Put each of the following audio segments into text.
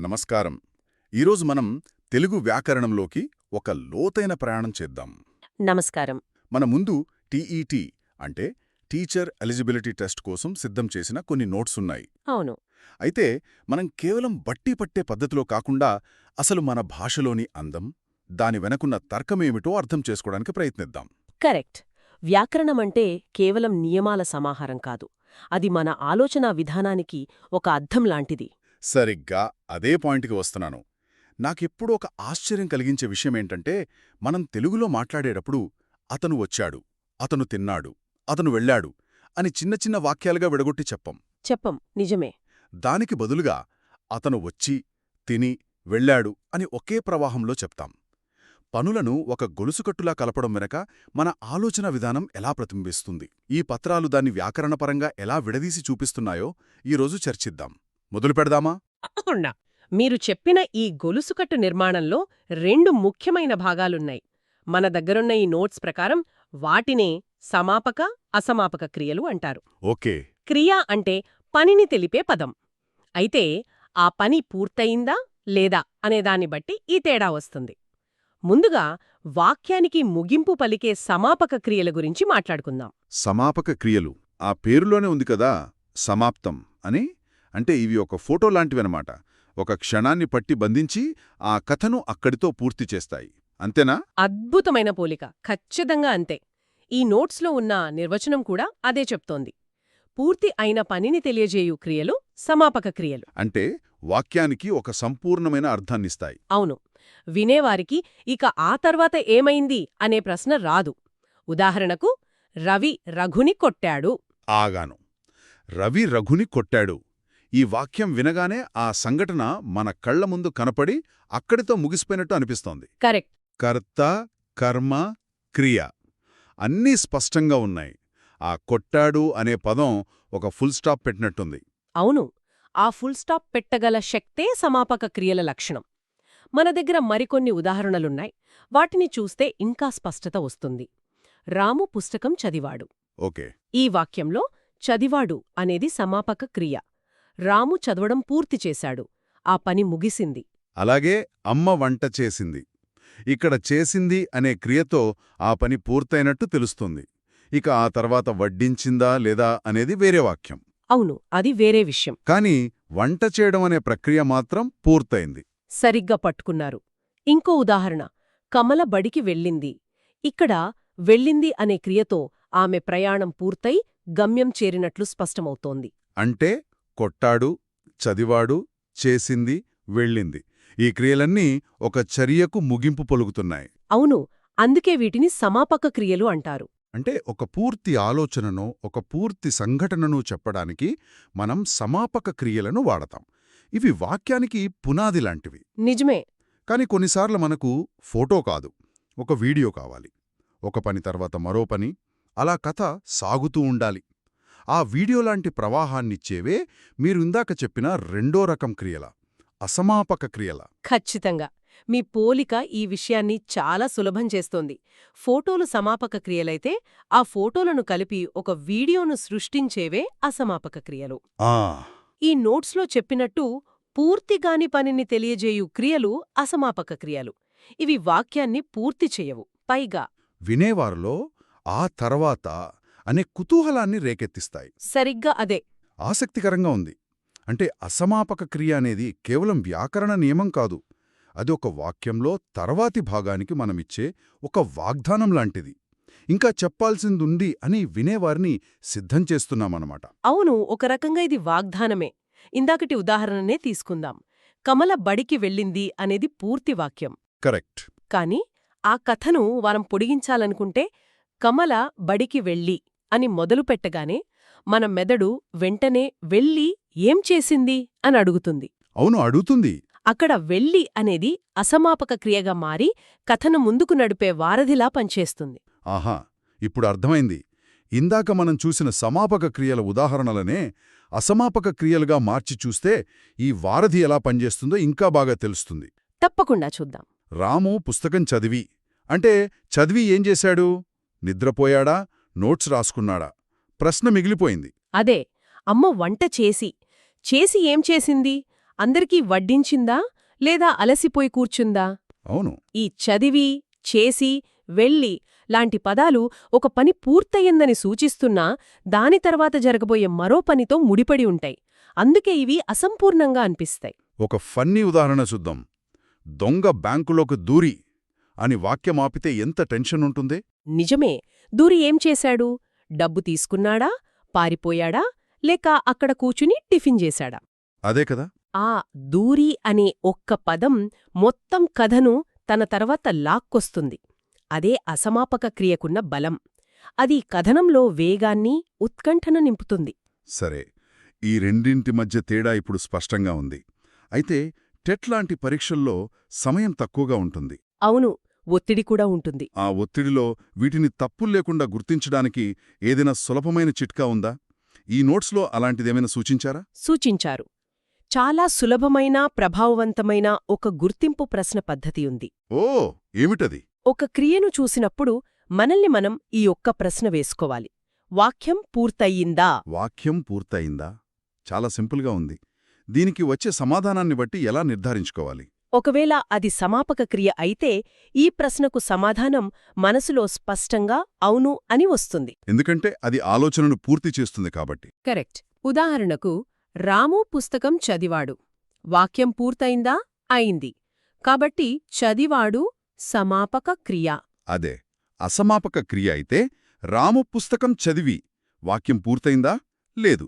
నమస్కారం. ఈరోజు మనం తెలుగు వ్యాకరణంలోకి ఒక లోతైన ప్రయాణం చేద్దాం. నమస్కారం. మన ముందు టీఈటీ అంటే టీచర్ ఎలిజిబిలిటీ టెస్ట్ కోసం సిద్ధం చేసిన కొన్ని నోట్స్ ఉన్నాయి. అవును. అయితే మనం కేవలం బట్టి పట్టే పద్ధతిలో కాకుండా అసలు మన భాషలోని అందం దాని వెనకున్న తర్కమేమిటో అర్థం చేసుకోవడానికి ప్రయత్నిద్దాం. కరెక్ట్. వ్యాకరణమంటే కేవలం నియమాల సమాహారం కాదు. అది మన ఆలోచనా విధానానికి ఒక అద్దం లాంటిది. సరిగ్గా అదే పాయింట్కి వస్తున్నాను. నాకెప్పుడూ ఒక ఆశ్చర్యం కలిగించే విషయమేంటంటే మనం తెలుగులో మాట్లాడేటప్పుడు అతను వచ్చాడు అతను తిన్నాడు అతను వెళ్ళాడు అని చిన్న చిన్న వాక్యాలుగా విడగొట్టి చెప్పం. చెప్పం. నిజమే. దానికి బదులుగా అతను వచ్చి తిని వెళ్ళాడు అని ఒకే ప్రవాహంలో చెప్తాం. పనులను ఒక గొలుసుకట్టులా కలపడం వెనక మన ఆలోచన విధానం ఎలా ప్రతిబింబిస్తుంది? ఈ పత్రాలు దాన్ని వ్యాకరణపరంగా ఎలా విడదీసి చూపిస్తున్నాయో ఈరోజు చర్చిద్దాం. మొదలు పెడదామా? అవునా మీరు చెప్పిన ఈ గొలుసుకట్టు నిర్మాణంలో రెండు ముఖ్యమైన భాగాలున్నాయి. మన దగ్గరున్న ఈ నోట్స్ ప్రకారం వాటినే సమాపక అసమాపక క్రియలు అంటారు. ఓకే. క్రియ అంటే పనిని తెలిపే పదం. అయితే ఆ పని పూర్తయిందా లేదా అనేదాన్ని బట్టి ఈ తేడా వస్తుంది. ముందుగా వాక్యానికి ముగింపు పలికే సమాపక క్రియల గురించి మాట్లాడుకుందాం. సమాపక క్రియలు. ఆ పేరులోనే ఉంది కదా సమాప్తం అని? అంటే ఇవి ఒక ఫోటో లాంటివన్నమాట. ఒక క్షణాన్ని పట్టి బంధించి ఆ కథను అక్కడితో పూర్తి చేస్తాయి. అంతేనా? అద్భుతమైన పోలిక. ఖచ్చితంగా అంతే. ఈ నోట్స్లో ఉన్న నిర్వచనం కూడా అదే చెప్తోంది. పూర్తి అయిన పనిని తెలియజేయు క్రియలు సమాపక క్రియలు. అంటే వాక్యానికి ఒక సంపూర్ణమైన అర్థాన్నిస్తాయి. అవును. వినేవారికి ఇక ఆ తర్వాత ఏమైంది అనే ప్రశ్న రాదు. ఉదాహరణకు రవి రఘుని కొట్టాడు. ఆగాను. రవి రఘుని కొట్టాడు. ఈ వాక్యం వినగానే ఆ సంఘటన మన కళ్ళ ముందు కనపడి అక్కడితో ముగిసిపోయినట్టు అనిపిస్తోంది. కరెక్ట్. కర్త కర్మ క్రియ అన్నీ స్పష్టంగా ఉన్నాయి. ఆ కొట్టాడు అనే పదం ఒక ఫుల్ స్టాప్ పెట్టినట్టుంది. అవును. ఆ ఫుల్ స్టాప్ పెట్టగల శక్తే సమాపక క్రియల లక్షణం. మన దగ్గర మరికొన్ని ఉదాహరణలున్నాయి. వాటిని చూస్తే ఇంకా స్పష్టత వస్తుంది. రాము పుస్తకం చదివాడు. ఓకే. ఈ వాక్యంలో చదివాడు అనేది సమాపక క్రియ. రాము చదవడం పూర్తి చేశాడు. ఆ పని ముగిసింది. అలాగే అమ్మ వంట చేసింది. ఇక్కడ చేసింది అనే క్రియతో ఆ పని పూర్తయినట్టు తెలుస్తుంది. ఇక ఆ తర్వాత వడ్డించిందా లేదా అనేది వేరే వాక్యం. అవును అది వేరే విషయం. కాని వంట చేయడం అనే ప్రక్రియ మాత్రం పూర్తయింది. సరిగ్గా పట్టుకున్నారు. ఇంకో ఉదాహరణ. కమల బడికి వెళ్ళింది. ఇక్కడ వెళ్ళింది అనే క్రియతో ఆమె ప్రయాణం పూర్తయి గమ్యం చేరినట్లు స్పష్టమవుతోంది. అంటే కొట్టాడు చదివాడు చేసింది వెళ్ళింది. ఈ క్రియలన్నీ ఒక చర్యకు ముగింపు పలుకుతున్నాయి అవును అందుకే వీటిని సమాపక క్రియలు అంటారు. అంటే ఒక పూర్తి ఆలోచనను ఒక పూర్తి సంఘటనను చెప్పడానికి మనం సమాపక క్రియలను వాడతాం. ఇవి వాక్యానికి పునాది లాంటివి. నిజమే. కాని కొన్నిసార్లు మనకు ఫోటో కాదు ఒక వీడియో కావాలి. ఒక పని తర్వాత మరో పని అలా కథ సాగుతూ ఉండాలి. ఆ వీడియో లాంటి ప్రవాహాన్నిచ్చేవే మీరు ఇందాక చెప్పిన రెండో రకం క్రియల అసమాపక క్రియల. ఖచ్చితంగా. మీ పోలిక ఈ విషయాన్ని చాలా సులభం చేస్తోంది. ఫోటోలు సమాపక క్రియలైతే ఆ ఫోటోలను కలిపి ఒక వీడియోను సృష్టించేవే అసమాపక క్రియలు. ఈ నోట్స్లో చెప్పినట్టు పూర్తిగాని పనిని తెలియజేయు క్రియలు అసమాపక క్రియలు. ఇవి వాక్యాన్ని పూర్తి చేయవు. పైగా వినేవారిలో ఆ తర్వాత అనే కుతూహలాన్ని రేకెత్తిస్తాయి. సరిగ్గా అదే. ఆసక్తికరంగా ఉంది. అంటే అసమాపక క్రియ అనేది కేవలం వ్యాకరణ నియమం కాదు. అది ఒక వాక్యంలో తర్వాతి భాగానికి మనమిచ్చే ఒక వాగ్దానం లాంటిది. ఇంకా చెప్పాల్సిందుంది అని వినేవారిని సిద్ధం చేస్తున్నామన్నమాట. అవును ఒక రకంగా ఇది వాగ్దానమే. ఇందాకటి ఉదాహరణనే తీసుకుందాం. కమల బడికి వెళ్ళింది అనేది పూర్తి వాక్యం. కరెక్ట్. కాని ఆ కథను మనం పొడిగించాలనుకుంటే కమల బడికి వెళ్ళి అని మొదలుపెట్టగానే మన మెదడు వెంటనే వెళ్ళి ఏం చేసింది అని అడుగుతుంది. అవును అడుగుతుంది. అక్కడ వెళ్ళి అనేది అసమాపక క్రియగా మారి కథను ముందుకు నడిపే వారధిలా పనిచేస్తుంది. ఆహా ఇప్పుడు అర్థమైంది. ఇందాక మనం చూసిన సమాపక క్రియల ఉదాహరణలనే అసమాపక క్రియలుగా మార్చి చూస్తే ఈ వారధి ఎలా పనిచేస్తుందో ఇంకా బాగా తెలుస్తుంది. తప్పకుండా చూద్దాం. రాము పుస్తకం చదివి అంటే చదివి ఏం చేశాడు? నిద్రపోయాడా? నోట్స్ రాసుకున్నాడా? ప్రశ్న మిగిలిపోయింది. అదే అమ్మ వంట చేసి చేసి ఏం చేసింది? అందరికీ వడ్డించిందా? లేదా అలసిపోయి కూర్చుందా? అవును. ఈ చదివి చేసి వెళ్ళి లాంటి పదాలు ఒక పని పూర్తయిందని సూచిస్తున్నా దాని తర్వాత జరగబోయే మరో పనితో ముడిపడి ఉంటాయి. అందుకే ఇవి అసంపూర్ణంగా అనిపిస్తాయి. ఒక ఫన్నీ ఉదాహరణ చూద్దాం. దొంగ బ్యాంకులోకి దూరి అని వాక్యం ఆపితే ఎంత టెన్షన్ ఉంటుంది? నిజమే దూరి ఏం చేశాడు? డబ్బు తీసుకున్నాడా? పారిపోయాడా? లేక అక్కడ కూచుని టిఫిన్ చేశాడా? అదే కదా. ఆ దూరి అనే ఒక్క పదం మొత్తం కథను తన తర్వాత లాక్కొస్తుంది. అదే అసమాపక క్రియకున్న బలం. అది కథనంలో వేగాన్ని ఉత్కంఠను నింపుతుంది. సరే ఈ రెండింటి మధ్య తేడా ఇప్పుడు స్పష్టంగా ఉంది. అయితే టెట్ లాంటి పరీక్షల్లో సమయం తక్కువగా ఉంటుంది. అవును ఒత్తిడి కూడా ఉంటుంది. ఆ ఒత్తిడిలో వీటిని తప్పులు లేకుండా గుర్తించడానికి ఏదైనా సులభమైన చిట్కా ఉందా? ఈ నోట్స్లో అలాంటిదేమైనా సూచించారా? సూచించారు. చాలా సులభమైన ప్రభావవంతమైన ఒక గుర్తింపు ప్రశ్న పద్ధతి ఉంది. ఓ! ఏమిటది? ఒక క్రియను చూసినప్పుడు మనల్ని మనం ఈ ఒక్క ప్రశ్న వేసుకోవాలి. వాక్యం పూర్తయిందా? వాక్యం పూర్తయిందా? చాలా సింపుల్గా ఉంది. దీనికి వచ్చే సమాధానాన్ని బట్టి ఎలా నిర్ధారించుకోవాలి? ఒకవేళ అది సమాపక క్రియ అయితే ఈ ప్రశ్నకు సమాధానం మనసులో స్పష్టంగా అవును అని వస్తుంది. ఎందుకంటే అది ఆలోచనను పూర్తి చేస్తుంది కాబట్టి. కరెక్ట్. ఉదాహరణకు రాము పుస్తకం చదివాడు. వాక్యం పూర్తయిందా? అయింది. కాబట్టి చదివాడు సమాపక క్రియ. అదే. అసమాపక క్రియ అయితే రాము పుస్తకం చదివి వాక్యం పూర్తయిందా? లేదు.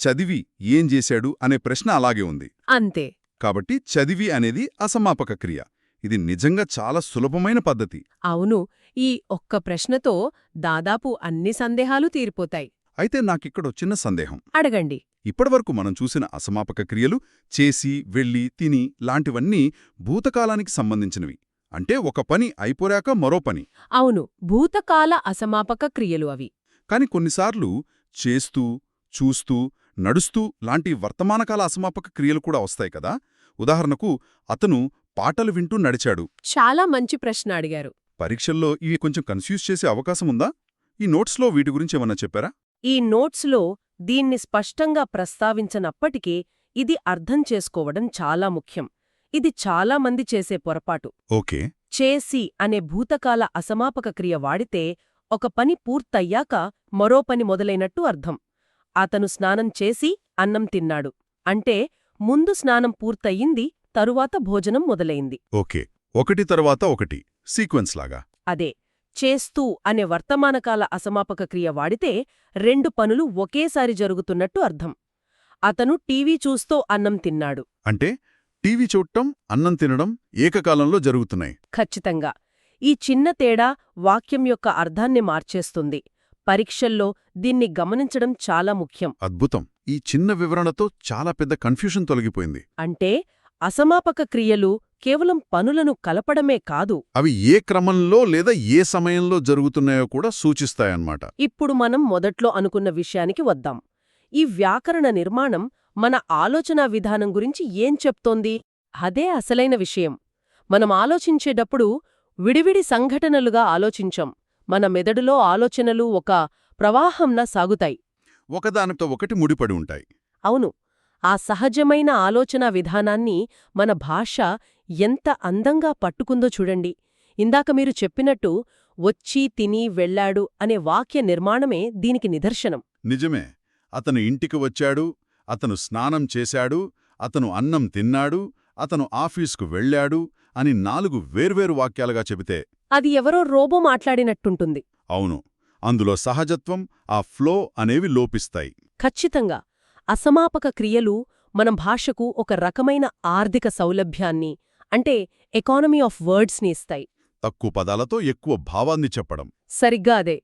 చదివి ఏం చేశాడు? అనే ప్రశ్న అలాగే ఉంది. అంతే. కాబట్టి చదివి అనేది అసమాపక క్రియ. ఇది నిజంగా చాలా సులభమైన పద్ధతి. అవును. ఈ ఒక్క ప్రశ్నతో దాదాపు అన్ని సందేహాలు తీరిపోతాయి. అయితే నాకిక్కడో చిన్న సందేహం. అడగండి. ఇప్పటివరకు మనం చూసిన అసమాపక క్రియలు చేసి వెళ్ళి తిని లాంటివన్నీ భూతకాలానికి సంబంధించినవి. అంటే ఒక పని అయిపోయాక మరో పని. అవును. భూతకాల అసమాపక క్రియలు అవి. కాని కొన్నిసార్లు చేస్తూ చూస్తూ నడుస్తూ లాంటి వర్తమానకాల అసమాపక క్రియలు కూడా వస్తాయి కదా? ఉదాహరణకు అతను పాటలు వింటూ నడిచాడు. చాలా మంచి ప్రశ్న అడిగారు. పరీక్షల్లో ఇవి కొంచెం కన్ఫ్యూజ్ చేసే అవకాశముందా ఈ నోట్స్లో వీటి గురించి ఏమన్నా చెప్పారా? ఈ నోట్స్లో దీన్ని స్పష్టంగా ప్రస్తావించనప్పటికీ ఇది అర్థం చేసుకోవడం చాలా ముఖ్యం. ఇది చాలా మంది చేసే పొరపాటు. ఓకే. చేసి అనే భూతకాల అసమాపక క్రియ వాడితే ఒక పని పూర్తయ్యాక మరో పని మొదలైనట్టు అర్థం. అతను స్నానం చేసి అన్నం తిన్నాడు. అంటే ముందు స్నానం పూర్తయింది తరువాత భోజనం మొదలైంది. ఓకే. ఒకటి తర్వాత ఒకటి. సీక్వెన్స్ లాగా. అదే. చేస్తూ అనే వర్తమానకాల అసమాపక క్రియ వాడితే రెండు పనులు ఒకేసారి జరుగుతున్నట్టు అర్థం. అతను టీవీ చూస్తూ అన్నం తిన్నాడు. అంటే టీవీ చూడటం అన్నం తినడం ఏకకాలంలో జరుగుతున్నాయి. ఖచ్చితంగా. ఈ చిన్న తేడా వాక్యం యొక్క అర్థాన్ని మార్చేస్తుంది. పరీక్షల్లో దీన్ని గమనించడం చాలా ముఖ్యం. అద్భుతం. ఈ చిన్న వివరణతో చాలా పెద్ద కన్ఫ్యూషన్ తొలగిపోయింది. అంటే అసమాపక క్రియలు కేవలం పనులను కలపడమే కాదు. అవి ఏ క్రమంలో లేదా ఏ సమయంలో జరుగుతున్నాయో కూడా సూచిస్తాయన్నమాట. ఇప్పుడు మనం మొదట్లో అనుకున్న విషయానికి వద్దాం. ఈ వ్యాకరణ నిర్మాణం మన ఆలోచనా విధానం గురించి ఏం చెప్తోంది? అదే అసలైన విషయం. మనం ఆలోచించేటప్పుడు విడివిడి సంఘటనలుగా ఆలోచించం. మన మెదడులో ఆలోచనలు ఒక ప్రవాహంలా సాగుతాయి. ఒకదానితో ఒకటి ముడిపడి ఉంటాయి. అవును ఆ సహజమైన ఆలోచనా విధానాన్ని మన భాష ఎంత అందంగా పట్టుకుందో చూడండి. ఇందాక మీరు చెప్పినట్టు వచ్చి తిని వెళ్ళాడు అనే వాక్య నిర్మాణమే దీనికి నిదర్శనం. నిజమే అతను ఇంటికి వచ్చాడు అతను స్నానం చేశాడు అతను అన్నం తిన్నాడు అతను ఆఫీసుకు వెళ్ళాడు అని నాలుగు వేర్వేరు వాక్యాలుగా చెబితే అది ఎవరో రోబో మాట్లాడినట్టుంటుంది. అవును అందులో సహజత్వం ఆ ఫ్లో అనేవి లోపిస్తాయి. ఖచ్చితంగా అసమాపక క్రియలు మన భాషకు ఒక రకమైన ఆర్థిక సౌలభ్యాన్ని అంటే ఎకానమీ ఆఫ్ వర్డ్స్ని ఇస్తాయి. తక్కువ పదాలతో ఎక్కువ భావాన్ని చెప్పడం. సరిగ్గా అదే.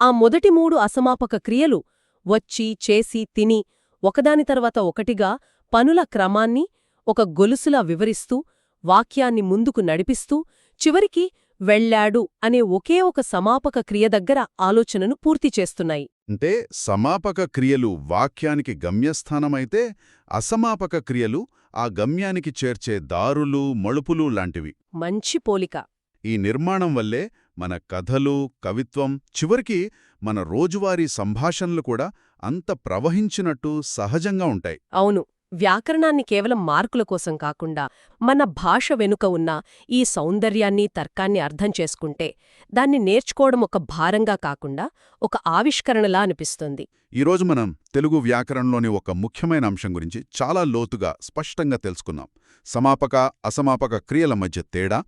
ఆ మొదటి మూడు అసమాపక క్రియలు వచ్చి చేసి తిని ఒకదాని తర్వాత ఒకటిగా పనుల క్రమాన్ని ఒక గొలుసులా వివరిస్తూ వాక్యాన్ని ముందుకు నడిపిస్తూ చివరికి వెళ్ళాడు అనే ఒకే ఒక సమాపక క్రియ దగ్గర ఆలోచనను పూర్తి చేస్తున్నాయి. అంటే సమాపక క్రియలు వాక్యానికి గమ్యస్థానమైతే అసమాపక క్రియలు ఆ గమ్యానికి చేర్చే దారులు మలుపులు లాంటివి. మంచి పోలిక. ఈ నిర్మాణం వల్లే మన కథలు కవిత్వం చివరికి మన రోజువారీ సంభాషణలు కూడా అంత ప్రవహించినట్టు సహజంగా ఉంటాయి. అవును. వ్యాకరణాన్ని కేవలం మార్కుల కోసం కాకుండా మన భాష వెనుక ఉన్న ఈ సౌందర్యాన్ని తర్కాన్ని అర్థం చేసుకుంటే దాన్ని నేర్చుకోవడం ఒక భారంగా కాకుండా ఒక ఆవిష్కరణలా అనిపిస్తుంది. ఈరోజు మనం తెలుగు వ్యాకరణంలోని ఒక ముఖ్యమైన అంశం గురించి చాలా లోతుగా స్పష్టంగా తెలుసుకున్నాం సమాపక అసమాపక క్రియల మధ్య తేడా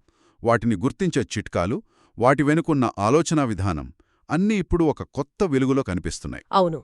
వాటిని గుర్తించే చిట్కాలు వాటి వెనుకున్న ఆలోచనా విధానం అన్నీ ఇప్పుడు ఒక కొత్త వెలుగులో కనిపిస్తున్నాయి. అవును.